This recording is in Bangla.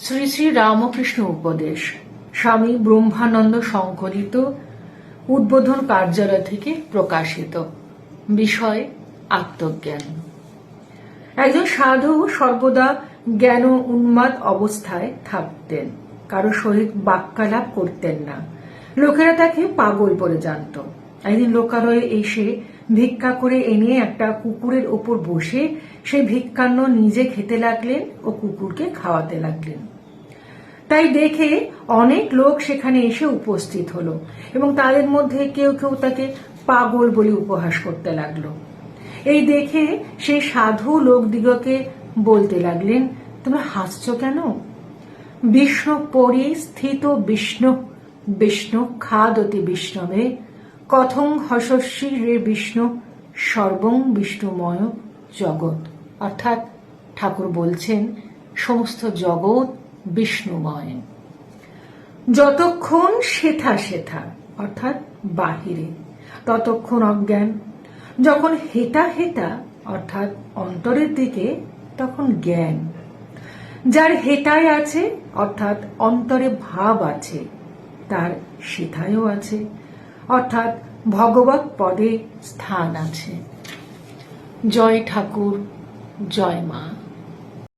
শ্রী শ্রী রামকৃষ্ণ উপদেশ, স্বামী ব্রহ্মানন্দ সংকলিত, উদ্বোধন কার্যালয় থেকে প্রকাশিত। বিষয়, আত্মজ্ঞান। একজন সাধু সর্বদা জ্ঞান উন্মাদ অবস্থায় থাকতেন। কারও সহিত বাক্যালাপ করতেন না। লোকেরা তাকে পাগল বলে জানত। একদিন লোকালয়ে এসে ভিক্ষা করে এনে একটা কুকুরের ওপর বসে সেই ভিক্ষান্ন নিজে খেতে লাগলেন ও কুকুরকে খাওয়াতে লাগলেন। তাই দেখে অনেক লোক সেখানে এসে উপস্থিত হলো এবং তাদের মধ্যে কেউ কেউ তাকে পাগল বলে উপহাস করতে লাগল। এই দেখে সেই সাধু লোকদিগকে বলতে লাগলেন, তোমরা হাসছ কেন? বিষ্ণু পরি স্থিত বিষ্ণু বিষ্ণু খাদতি বিষ্ণবে কথং হসস্বী রে বিষ্ণু, সর্বং বিষ্ণুময় জগৎ। অর্থাৎ ঠাকুর বলছেন, সমস্ত জগৎ বিষ্ণুময়। যতক্ষণ শেথা শেথা, অর্থাৎ বাহিরে, ততক্ষণ অজ্ঞান। যখন হেতা হেতা, অর্থাৎ অন্তরের দিকে, তখন জ্ঞান। যার হেতায় আছে, অর্থাৎ অন্তরে ভাব আছে, তার সেথায়ও আছে। অর্থাৎ ভগবত পদে স্থান আছে। জয় ঠাকুর জয় মা।